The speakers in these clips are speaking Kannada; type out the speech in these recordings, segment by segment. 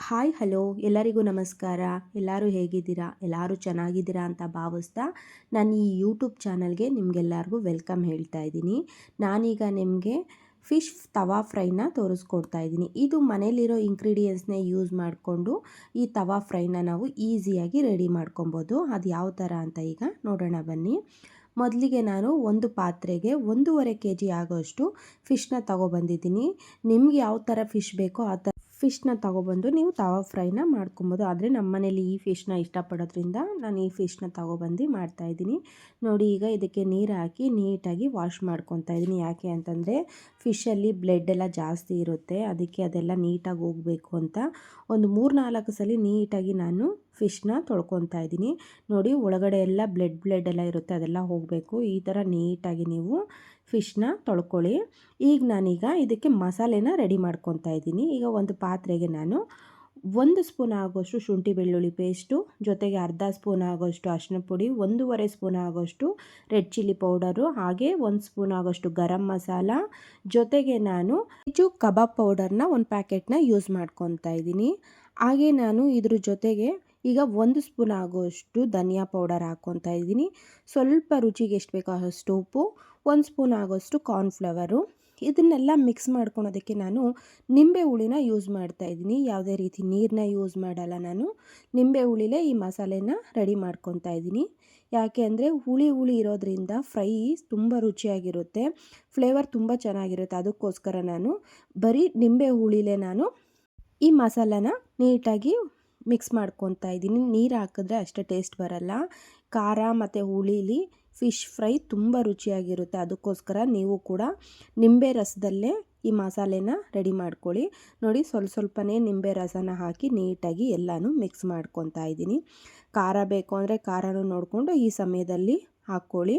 Hi, hello. ಎಲ್ಲರಿಗೂ ನಮಸ್ಕಾರ. ಎಲ್ಲರೂ ಹೇಗಿದ್ದೀರಾ? ಎಲ್ಲರೂ ಚೆನ್ನಾಗಿದ್ದೀರಾ ಅಂತ ಭಾವಿಸ್ತಾ ನಾನು ಈ ಯೂಟ್ಯೂಬ್ ಚಾನಲ್ಗೆ ನಿಮಗೆಲ್ಲರಿಗೂ ವೆಲ್ಕಮ್ ಹೇಳ್ತಾ ಇದ್ದೀನಿ. ನಾನೀಗ ನಿಮಗೆ ಫಿಶ್ ತವಾ ಫ್ರೈನ ತೋರಿಸ್ಕೊಡ್ತಾ ಇದ್ದೀನಿ. ಇದು ಮನೇಲಿರೋ ಇಂಗ್ರೀಡಿಯೆಂಟ್ಸ್ನೇ ಯೂಸ್ ಮಾಡಿಕೊಂಡು ಈ ತವಾ ಫ್ರೈನ ನಾವು ಈಸಿಯಾಗಿ ರೆಡಿ ಮಾಡ್ಕೊಬೋದು. ಅದು ಯಾವ ಥರ ಅಂತ ಈಗ ನೋಡೋಣ ಬನ್ನಿ. ಮೊದಲಿಗೆ ನಾನು ಒಂದು ಪಾತ್ರೆಗೆ ಒಂದೂವರೆ ಕೆ ಜಿ ಆಗೋಷ್ಟು ಫಿಶ್ನ ತಗೊಬಂದಿದ್ದೀನಿ. ನಿಮ್ಗೆ ಯಾವ ಥರ ಫಿಶ್ ಬೇಕೋ ಆ ಫಿಶ್ನ ತಗೊಬಂದು ನೀವು ತವಾ ಫ್ರೈನ ಮಾಡ್ಕೊಬೋದು. ಆದರೆ ನಮ್ಮ ಮನೇಲಿ ಈ ಫಿಶ್ನ ಇಷ್ಟಪಡೋದ್ರಿಂದ ನಾನು ಈ ಫಿಶ್ನ ತಗೊಬಂದು ಮಾಡ್ತಾಯಿದ್ದೀನಿ ನೋಡಿ ಈಗ ಇದಕ್ಕೆ ನೀರು ಹಾಕಿ ನೀಟಾಗಿ ವಾಶ್ ಮಾಡ್ಕೊತಾ ಇದ್ದೀನಿ. ಯಾಕೆ ಅಂತಂದರೆ ಫಿಶಲ್ಲಿ ಬ್ಲಡ್ ಎಲ್ಲ ಜಾಸ್ತಿ ಇರುತ್ತೆ. ಅದಕ್ಕೆ ಅದೆಲ್ಲ ನೀಟಾಗಿ ಹೋಗಬೇಕು ಅಂತ ಒಂದು ಮೂರು ನಾಲ್ಕು ಸಲ ನೀಟಾಗಿ ನಾನು ಫಿಶ್ನ ತೊಳ್ಕೊತಾ ಇದ್ದೀನಿ. ನೋಡಿ ಒಳಗಡೆ ಎಲ್ಲ ಬ್ಲಡ್ ಬ್ಲಡ್ ಎಲ್ಲ ಇರುತ್ತೆ, ಅದೆಲ್ಲ ಹೋಗಬೇಕು. ಈ ಥರ ನೀಟಾಗಿ ನೀವು ಫಿಶ್ನ ತೊಳ್ಕೊಳ್ಳಿ. ಈಗ ನಾನೀಗ ಇದಕ್ಕೆ ಮಸಾಲೆನ ರೆಡಿ ಮಾಡ್ಕೊತಾ ಇದ್ದೀನಿ. ಈಗ ಒಂದು ಪಾತ್ರೆಗೆ ನಾನು ಒಂದು ಸ್ಪೂನ್ ಆಗೋಷ್ಟು ಶುಂಠಿ ಬೆಳ್ಳುಳ್ಳಿ ಪೇಸ್ಟು, ಜೊತೆಗೆ ಅರ್ಧ ಸ್ಪೂನ್ ಆಗೋಷ್ಟು ಅರಿಶಿನ ಪುಡಿ, ಒಂದೂವರೆ ಸ್ಪೂನ್ ಆಗೋಷ್ಟು ರೆಡ್ ಚಿಲ್ಲಿ ಪೌಡರು, ಹಾಗೆ ಒಂದು ಸ್ಪೂನ್ ಆಗೋಷ್ಟು ಗರಂ ಮಸಾಲ, ಜೊತೆಗೆ ನಾನು ಹೆಚ್ಚು ಕಬಾಬ್ ಪೌಡರ್ನ ಒಂದು ಪ್ಯಾಕೆಟ್ನ ಯೂಸ್ ಮಾಡ್ಕೊತಾ ಇದ್ದೀನಿ. ಹಾಗೆ ನಾನು ಇದ್ರ ಜೊತೆಗೆ ಈಗ ಒಂದು ಸ್ಪೂನ್ ಆಗೋಷ್ಟು ಧನಿಯಾ ಪೌಡರ್ ಹಾಕ್ಕೊತಾ ಇದ್ದೀನಿ. ಸ್ವಲ್ಪ ರುಚಿಗೆ ಎಷ್ಟು ಬೇಕೋ ಅಷ್ಟು ಉಪ್ಪು, ಒಂದು ಸ್ಪೂನ್ ಆಗೋಷ್ಟು ಕಾರ್ನ್ಫ್ಲವರು. ಇದನ್ನೆಲ್ಲ ಮಿಕ್ಸ್ ಮಾಡ್ಕೊಳೋದಕ್ಕೆ ನಾನು ನಿಂಬೆ ಹುಳಿನ ಯೂಸ್ ಮಾಡ್ತಾ ಇದ್ದೀನಿ. ಯಾವುದೇ ರೀತಿ ನೀರನ್ನ ಯೂಸ್ ಮಾಡಲ್ಲ ನಾನು. ನಿಂಬೆ ಹುಳಿಲೇ ಈ ಮಸಾಲೆನ ರೆಡಿ ಮಾಡ್ಕೊತಾ ಇದ್ದೀನಿ. ಯಾಕೆ ಅಂದರೆ ಹುಳಿ ಹುಳಿ ಇರೋದ್ರಿಂದ ಫ್ರೈ ತುಂಬ ರುಚಿಯಾಗಿರುತ್ತೆ. ಫ್ಲೇವರ್ ತುಂಬ ಚೆನ್ನಾಗಿರುತ್ತೆ. ಅದಕ್ಕೋಸ್ಕರ ನಾನು ಬರೀ ನಿಂಬೆ ಹುಳಿಲೇ ನಾನು ಈ ಮಸಾಲನ ನೀಟಾಗಿ ಮಿಕ್ಸ್ ಮಾಡ್ಕೊತಾ ಇದ್ದೀನಿ. ನೀರು ಹಾಕಿದ್ರೆ ಅಷ್ಟೇ ಟೇಸ್ಟ್ ಬರಲ್ಲ. ಖಾರ ಮತ್ತು ಹುಳೀಲಿ ಫಿಶ್ ಫ್ರೈ ತುಂಬ ರುಚಿಯಾಗಿರುತ್ತೆ. ಅದಕ್ಕೋಸ್ಕರ ನೀವು ಕೂಡ ನಿಂಬೆ ರಸದಲ್ಲೇ ಈ ಮಸಾಲೆನ ರೆಡಿ ಮಾಡ್ಕೊಳ್ಳಿ. ನೋಡಿ ಸ್ವಲ್ಪ ಸ್ವಲ್ಪನೇ ನಿಂಬೆ ರಸನ ಹಾಕಿ ನೀಟಾಗಿ ಎಲ್ಲನೂ ಮಿಕ್ಸ್ ಮಾಡ್ಕೊತಾ ಇದ್ದೀನಿ. ಖಾರ ಬೇಕು ಅಂದರೆ ಖಾರನೂ ನೋಡಿಕೊಂಡು ಈ ಸಮಯದಲ್ಲಿ ಹಾಕ್ಕೊಳ್ಳಿ.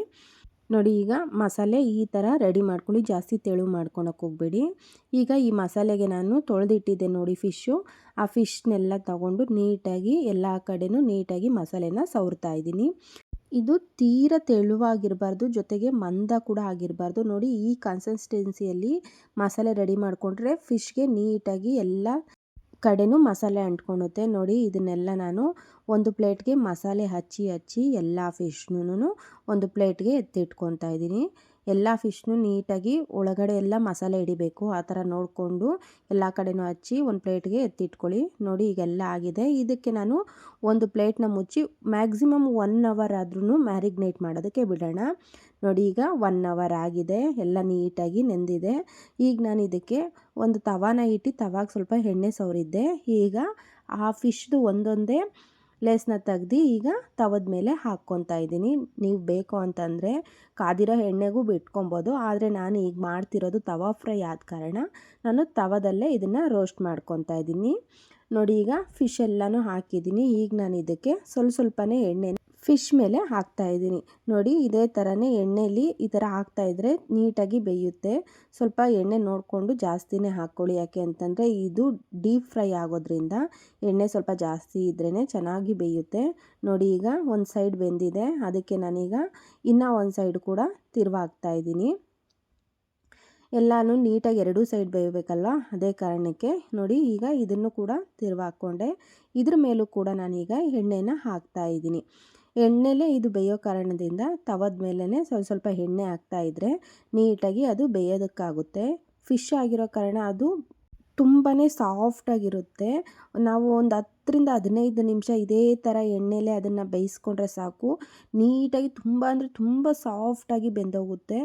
ನೋಡಿ ಈಗ ಮಸಾಲೆ ಈ ಥರ ರೆಡಿ ಮಾಡ್ಕೊಳ್ಳಿ ಜಾಸ್ತಿ ತೆಳು ಮಾಡ್ಕೊಳಕ್ಕೆ ಹೋಗ್ಬೇಡಿ. ಈಗ ಈ ಮಸಾಲೆಗೆ ನಾನು ತೊಳೆದಿಟ್ಟಿದ್ದೆ ನೋಡಿ ಫಿಶ್ಶು. ಆ ಫಿಶ್ನೆಲ್ಲ ತಗೊಂಡು ನೀಟಾಗಿ ಎಲ್ಲ ಕಡೆಯೂ ನೀಟಾಗಿ ಮಸಾಲೆನ ಸವರ್ತಾ ಇದ್ದೀನಿ. ಇದು ತೀರ ತೆಳುವಾಗಿರಬಾರ್ದು, ಜೊತೆಗೆ ಮಂದ ಕೂಡ ಆಗಿರಬಾರ್ದು. ನೋಡಿ, ಈ ಕನ್ಸಿಸ್ಟೆನ್ಸಿಯಲ್ಲಿ ಮಸಾಲೆ ರೆಡಿ ಮಾಡಿಕೊಂಡ್ರೆ ಫಿಶ್ಗೆ ನೀಟಾಗಿ ಎಲ್ಲ ಕಡೆನೂ ಮಸಾಲೆ ಅಂಟ್ಕೊಳುತ್ತೆ. ನೋಡಿ, ಇದನ್ನೆಲ್ಲ ನಾನು ಒಂದು ಪ್ಲೇಟ್ಗೆ ಮಸಾಲೆ ಹಚ್ಚಿ ಹಚ್ಚಿ ಎಲ್ಲ ಫಿಶ್ನೂ ಒಂದು ಪ್ಲೇಟ್ಗೆ ಎತ್ತಿಟ್ಕೊತಾ ಇದ್ದೀನಿ. ಎಲ್ಲ ಫಿಶ್ನು ನೀಟಾಗಿ ಒಳಗಡೆ ಎಲ್ಲ ಮಸಾಲೆ ಹಿಡಿಬೇಕು. ಆ ಥರ ನೋಡಿಕೊಂಡು ಎಲ್ಲ ಕಡೆನೂ ಹಚ್ಚಿ ಒಂದು ಪ್ಲೇಟ್ಗೆ ಎತ್ತಿಟ್ಕೊಳ್ಳಿ. ನೋಡಿ ಈಗೆಲ್ಲ ಆಗಿದೆ. ಇದಕ್ಕೆ ನಾನು ಒಂದು ಪ್ಲೇಟ್ನ ಮುಚ್ಚಿ ಮ್ಯಾಕ್ಸಿಮಮ್ ಒನ್ ಅವರ್ ಆದ್ರೂ ಮ್ಯಾರಿಗ್ನೇಟ್ ಮಾಡೋದಕ್ಕೆ ಬಿಡೋಣ. ನೋಡಿ ಈಗ ಒನ್ ಅವರ್ ಆಗಿದೆ. ಎಲ್ಲ ನೀಟಾಗಿ ನೆಂದಿದೆ. ಈಗ ನಾನು ಇದಕ್ಕೆ ಒಂದು ತವಾನ ಇಟ್ಟು ತವಾಗ ಸ್ವಲ್ಪ ಎಣ್ಣೆ ಸವರಿದ್ದೆ. ಈಗ ಆ ಫಿಶ್ದು ಒಂದೊಂದೇ ಲೇಸ್ನ ತೆಗ್ದು ಈಗ ತವದ ಮೇಲೆ ಹಾಕ್ಕೊತಾ ಇದ್ದೀನಿ. ನೀವು ಬೇಕು ಅಂತಂದರೆ ಕಾದಿರೋ ಎಣ್ಣೆಗೂ ಬಿಟ್ಕೊಬೋದು. ಆದರೆ ನಾನು ಈಗ ಮಾಡ್ತಿರೋದು ತವಾ ಫ್ರೈ ಆದ ಕಾರಣ ನಾನು ತವದಲ್ಲೇ ಇದನ್ನು ರೋಸ್ಟ್ ಮಾಡ್ಕೊತಾ ಇದ್ದೀನಿ. ನೋಡಿ ಈಗ ಫಿಶ್ ಎಲ್ಲನೂ ಹಾಕಿದ್ದೀನಿ. ಈಗ ನಾನು ಇದಕ್ಕೆ ಸ್ವಲ್ಪ ಸ್ವಲ್ಪನೇ ಎಣ್ಣೆ ಫಿಶ್ ಮೇಲೆ ಹಾಕ್ತಾ ಇದ್ದೀನಿ. ನೋಡಿ, ಇದೇ ಥರನೇ ಎಣ್ಣೆಯಲ್ಲಿ ಈ ಥರ ಹಾಕ್ತಾಯಿದ್ರೆ ನೀಟಾಗಿ ಬೇಯುತ್ತೆ. ಸ್ವಲ್ಪ ಎಣ್ಣೆ ನೋಡಿಕೊಂಡು ಜಾಸ್ತಿನೇ ಹಾಕ್ಕೊಳ್ಳಿ. ಯಾಕೆ ಅಂತಂದರೆ ಇದು ಡೀಪ್ ಫ್ರೈ ಆಗೋದ್ರಿಂದ ಎಣ್ಣೆ ಸ್ವಲ್ಪ ಜಾಸ್ತಿ ಇದ್ರೇ ಚೆನ್ನಾಗಿ ಬೇಯುತ್ತೆ. ನೋಡಿ, ಈಗ ಒಂದು ಸೈಡ್ ಬೆಂದಿದೆ. ಅದಕ್ಕೆ ನಾನೀಗ ಇನ್ನೂ ಒಂದು ಸೈಡ್ ಕೂಡ ತಿರುವಾಗ್ತಾ ಇದ್ದೀನಿ. ಎಲ್ಲನೂ ನೀಟಾಗಿ ಎರಡೂ ಸೈಡ್ ಬೇಯಬೇಕಲ್ವ ಅದೇ ಕಾರಣಕ್ಕೆ ನೋಡಿ, ಈಗ ಇದನ್ನು ಕೂಡ ತಿರುವಾಕೊಂಡೆ ಇದ್ರ ಮೇಲೂ ಕೂಡ ನಾನೀಗ ಎಣ್ಣೆನ ಹಾಕ್ತಾ ಇದ್ದೀನಿ. ಎಣ್ಣೆಲೇ ಇದು ಬೇಯೋ ಕಾರಣದಿಂದ ತವದ ಮೇಲೇ ಸ್ವಲ್ಪ ಸ್ವಲ್ಪ ಎಣ್ಣೆ ಹಾಕ್ತಾಯಿದ್ರೆ ನೀಟಾಗಿ ಅದು ಬೇಯೋದಕ್ಕಾಗುತ್ತೆ. ಫಿಶ್ ಆಗಿರೋ ಕಾರಣ ಅದು ತುಂಬಾ ಸಾಫ್ಟಾಗಿರುತ್ತೆ ನಾವು ಒಂದು ಹತ್ತರಿಂದ ಹದಿನೈದು ನಿಮಿಷ ಇದೇ ಥರ ಎಣ್ಣೆಲೆ ಅದನ್ನು ಬೇಯಿಸ್ಕೊಂಡ್ರೆ ಸಾಕು. ನೀಟಾಗಿ ತುಂಬ ಅಂದರೆ ತುಂಬ ಸಾಫ್ಟಾಗಿ ಬೆಂದೋಗುತ್ತೆ.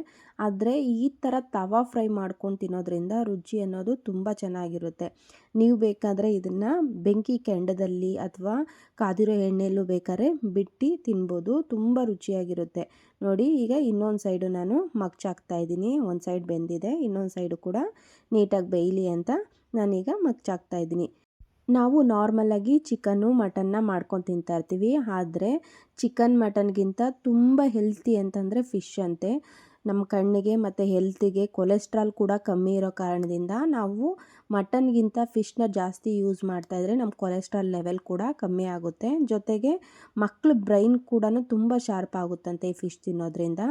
ಆದರೆ ಈ ಥರ ತವಾ ಫ್ರೈ ಮಾಡ್ಕೊಂಡು ತಿನ್ನೋದ್ರಿಂದ ರುಚಿ ಅನ್ನೋದು ತುಂಬ ಚೆನ್ನಾಗಿರುತ್ತೆ. ನೀವು ಬೇಕಾದರೆ ಇದನ್ನು ಬೆಂಕಿ ಕೆಂಡದಲ್ಲಿ ಅಥವಾ ಕಾದಿರೋ ಎಣ್ಣೆಯಲ್ಲೂ ಬೇಕಾದ್ರೆ ಬಿಟ್ಟು ತಿನ್ಬೋದು. ತುಂಬ ರುಚಿಯಾಗಿರುತ್ತೆ. ನೋಡಿ, ಈಗ ಇನ್ನೊಂದು ಸೈಡು ನಾನು ಮಗ್ಚಾಕ್ತಾ ಇದ್ದೀನಿ. ಒಂದು ಸೈಡ್ ಬೆಂದಿದೆ, ಇನ್ನೊಂದು ಸೈಡು ಕೂಡ ನೀಟಾಗಿ ಬೇಯಲಿ ಅಂತ ನಾನೀಗ ಮಗ್ಚಾಕ್ತಾ ಇದ್ದೀನಿ. ನಾವು ನಾರ್ಮಲಾಗಿ ಚಿಕನ್ನು ಮಟನ್ನ ಮಾಡ್ಕೊಂಡು ತಿಂತಾ ಇರ್ತೀವಿ. ಆದರೆ ಚಿಕನ್ ಮಟನ್ಗಿಂತ ತುಂಬ ಹೆಲ್ತಿ ಅಂತಂದರೆ ಫಿಶ್ ಅಂತೆ. ನಮ್ಮ ಕಣ್ಣಿಗೆ ಮತ್ತು ಹೆಲ್ತಿಗೆ ಕೊಲೆಸ್ಟ್ರಾಲ್ ಕೂಡ ಕಮ್ಮಿ ಇರೋ ಕಾರಣದಿಂದ ನಾವು ಮಟನ್ಗಿಂತ ಫಿಶ್ನ ಜಾಸ್ತಿ ಯೂಸ್ ಮಾಡ್ತಾಯಿದ್ರೆ ನಮ್ಮ ಕೊಲೆಸ್ಟ್ರಾಲ್ ಲೆವೆಲ್ ಕೂಡ ಕಮ್ಮಿ ಆಗುತ್ತೆ. ಜೊತೆಗೆ ಮಕ್ಕಳ ಬ್ರೈನ್ ಕೂಡ ತುಂಬ ಶಾರ್ಪ್ ಆಗುತ್ತಂತೆ ಈ ಫಿಶ್ ತಿನ್ನೋದ್ರಿಂದ.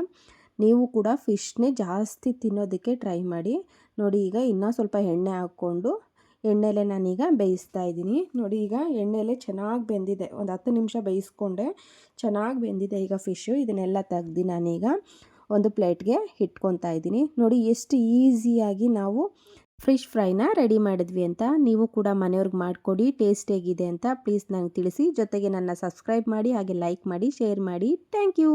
ನೀವು ಕೂಡ ಫಿಶ್ನೇ ಜಾಸ್ತಿ ತಿನ್ನೋದಕ್ಕೆ ಟ್ರೈ ಮಾಡಿ. ನೋಡಿ ಈಗ ಇನ್ನೂ ಸ್ವಲ್ಪ ಎಣ್ಣೆ ಹಾಕ್ಕೊಂಡು ಎಣ್ಣೆಲೆ ನಾನೀಗ ಬೇಯಿಸ್ತಾ ಇದ್ದೀನಿ. ನೋಡಿ ಈಗ ಎಣ್ಣೆಲೆ ಚೆನ್ನಾಗಿ ಬೆಂದಿದೆ. ಒಂದು ಹತ್ತು ನಿಮಿಷ ಬೇಯಿಸ್ಕೊಂಡೆ. ಚೆನ್ನಾಗಿ ಬೆಂದಿದೆ ಈಗ ಫಿಶ್ಶು ಇದನ್ನೆಲ್ಲ ತೆಗ್ದು ನಾನೀಗ ಒಂದು ಪ್ಲೇಟ್ಗೆ ಇಟ್ಕೊತಾ ಇದ್ದೀನಿ. ನೋಡಿ ಎಷ್ಟು ಈಸಿಯಾಗಿ ನಾವು ಫಿಶ್ ಫ್ರೈನ ರೆಡಿ ಮಾಡಿದ್ವಿ ಅಂತ ನೀವು ಕೂಡ ಮನೆಯವ್ರಿಗೆ ಮಾಡಿಕೊಡಿ. ಟೇಸ್ಟ್ ಹೇಗಿದೆ ಅಂತ ಪ್ಲೀಸ್ ನನಗೆ ತಿಳಿಸಿ. ಜೊತೆಗೆ ನನ್ನ ಸಬ್ಸ್ಕ್ರೈಬ್ ಮಾಡಿ, ಹಾಗೆ ಲೈಕ್ ಮಾಡಿ ಶೇರ್ ಮಾಡಿ. Thank you